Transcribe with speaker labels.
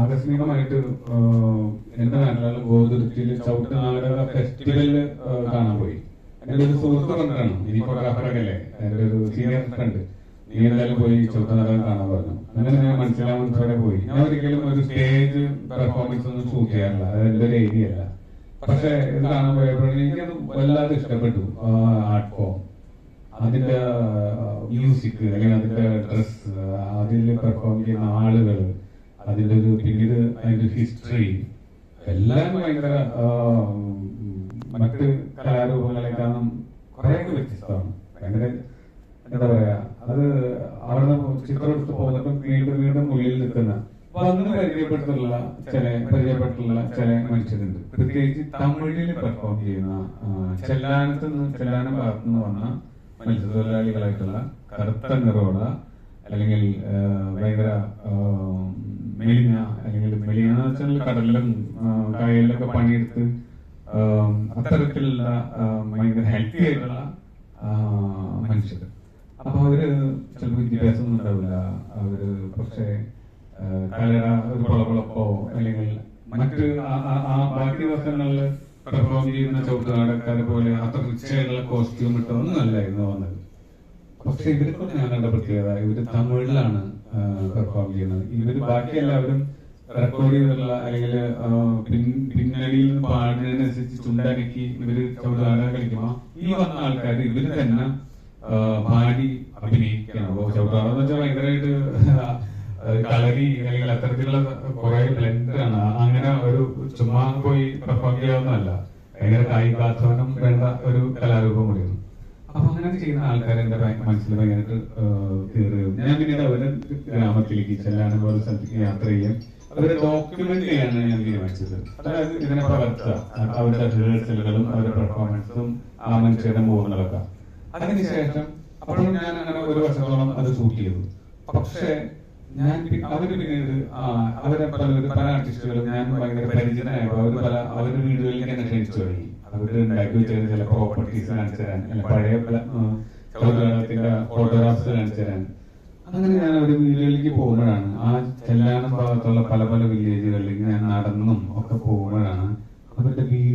Speaker 1: ആകസ്മികമായിട്ട് എന്റെ നാട്ടിലുള്ള ഗോതുരുത്തിയിൽ ചവിട്ട് നാടക ഫെസ്റ്റിവലിൽ കാണാൻ പോയി. എന്റെ ഒരു സുഹൃത്ത് കണ്ടാണ് ഇനി ഫോട്ടോഗ്രാഫറൊക്കെ എന്റെ ഒരു സീനിയർ ഫ്രണ്ട് നീ എന്തായാലും പോയി ചവിട്ട് നാടകം കാണാൻ പറഞ്ഞു. അങ്ങനെ ഞാൻ മനസ്സിലാവാൻ വരെ പോയി. ഞാൻ ഒരിക്കലും ഒരു സ്റ്റേജ് പെർഫോമൻസ് ഒന്നും ഷൂട്ട് ചെയ്യാറില്ല. അത് എന്റെ ഒരു ഏരിയ അല്ല. പക്ഷെ ഇത് കാണാൻ പോയപ്പോഴും എനിക്കത് വല്ലാതെ ഇഷ്ടപ്പെട്ടു. ആർട്ട് ഫോം അതിന്റെ മ്യൂസിക് അല്ലെങ്കിൽ അതിന്റെ ഡ്രസ് അതിൽ പെർഫോം ചെയ്യുന്ന ആളുകൾ അതിന്റെ ഒരു പിന്നീട് അതിന്റെ ഹിസ്റ്ററി എല്ലാം ഭയങ്കര മറ്റ് കലാരൂപങ്ങളെക്കാളും കുറേയൊക്കെ വ്യത്യസ്തമാണ്. ഭയങ്കര എന്താ പറയാ അത് അവിടെ ചിത്രം എടുത്ത് പോകുന്നപ്പോൾ വീണ്ടും വീണ്ടും ഉള്ളിൽ നിൽക്കുന്ന വന്ന് പരിചയപ്പെട്ടിട്ടുള്ള ചില പരിചയപ്പെട്ടിട്ടുള്ള ചില മനുഷ്യരുണ്ട്. പ്രത്യേകിച്ച് തമിഴിൽ പെർഫോം ചെയ്യുന്ന ചെല്ലാനത്ത് നിന്ന് ചെല്ലാനം ഭാഗത്തു നിന്ന് വന്ന മത്സ്യത്തൊഴിലാളികളായിട്ടുള്ള കറുത്ത നിറവുള്ള അല്ലെങ്കിൽ ഭയങ്കര മെലിഞ്ഞ അല്ലെങ്കിൽ മെലിഞ്ഞ കടലിലും കായലിലൊക്കെ പണിയെടുത്ത് അത്തരത്തിലുള്ള ഭയങ്കര ഹെൽത്തി ആയിട്ടുള്ള മനുഷ്യർ അപ്പൊ അവർ ചിലപ്പോൾ വിദ്യാഭ്യാസം ഒന്നും ഉണ്ടാവില്ല. അവർ പക്ഷേ ആ, കലയുടെ ഒരു പൊളപ്പൊളപ്പോ അല്ലെങ്കിൽ മറ്റ് ആ- ബാക്കി ദിവസങ്ങളിൽ പെർഫോം ചെയ്യുന്ന ചവിട്ടുനാടക്കാരെ പോലെ അത്ര റിച്ചായിട്ടുള്ള കോസ്റ്റ്യൂം ഇട്ടൊന്നും അല്ലായിരുന്നു വന്നത്. പക്ഷെ ഇവർക്ക് ഞാൻ കണ്ട പ്രത്യേകത ഇവർ തമിഴിലാണ് പെർഫോം ചെയ്യുന്നത്. ഇവർ ബാക്കി എല്ലാവരും റെക്കോർഡ് ചെയ്തിട്ടുള്ള അല്ലെങ്കിൽ പിന്നണിയിൽ നിന്ന് പാടുന്നതിനനുസരിച്ച് ചുണ്ടനക്കി ഇവർ ചവിട്ടുനാടകം കളിക്കുമ്പോ ഈ വന്ന ആൾക്കാർ ഇവർ തന്നെ പാടി അഭിനയിക്കണം അപ്പോ ചവിട്ടുനാടകം എന്ന് വെച്ചാൽ ഭയങ്കരമായിട്ട് കളരി അല്ലെങ്കിൽ അത്തരത്തിലുള്ള കുറെ ബ്ലെൻഡാണ് അങ്ങനെ ഒരു ചുമ്മാ പോയി പെർഫോം ചെയ്യാവുന്നതല്ല. ഭയങ്കര കായികാധ്വാനം വേണ്ട ഒരു കലാരൂപം കൂടിയാണ്. ചെയ്യുന്ന ആൾക്കാർ എന്റെ മനസ്സിൽ കയറുകയും ഞാൻ പിന്നീട് അവരെ ഗ്രാമത്തിലേക്ക് ചെല്ലാനും വേറെ സ്ഥലത്തേക്ക് യാത്ര ചെയ്യാൻ അവരെ ഡോക്യുമെന്റ് ചെയ്യാനാണ് ഞാൻ തീരുമാനിച്ചത്. അതായത് ഇതിനെ പകർത്തുക. അവരുടെ റിഹേഴ്സലുകളും അവരുടെ പെർഫോമൻസും ആ മനുഷ്യരുടെ മുഖങ്ങളൊക്കെ. അതിനുശേഷം അപ്പോഴും ഞാൻ അങ്ങനെ ഒരു വർഷത്തോളം അത് ഷൂട്ട് ചെയ്തു. പക്ഷേ ഞാൻ അവർ പിന്നീട് അവരെ പല പല ആർട്ടിസ്റ്റുകളും ഞാൻ ഭയങ്കര പരിചിതനായപ്പോൾ അവർ പല അവരുടെ വീടുകളിലേക്ക് എന്നെ ക്ഷണിച്ചു തുടങ്ങി. അവർ ഉണ്ടാക്കി വെച്ചിരുന്ന ചില പ്രോപ്പർട്ടീസ് കാണിച്ചു തരാൻ. അല്ല പഴയ പല ചൗദാളത്തിന്റെ ഫോട്ടോഗ്രാഫ്സ് കാണിച്ചു തരാൻ. അങ്ങനെ ഞാൻ ഒരു വീടുകളിലേക്ക് പോകുമ്പോഴാണ്. ആ ചെല്ലാനം ഭാഗത്തുള്ള പല പല വില്ലേജുകളിലേക്ക് ഞാൻ നടന്നും ഒക്കെ പോകുമ്പോഴാണ് അവരുടെ വീട്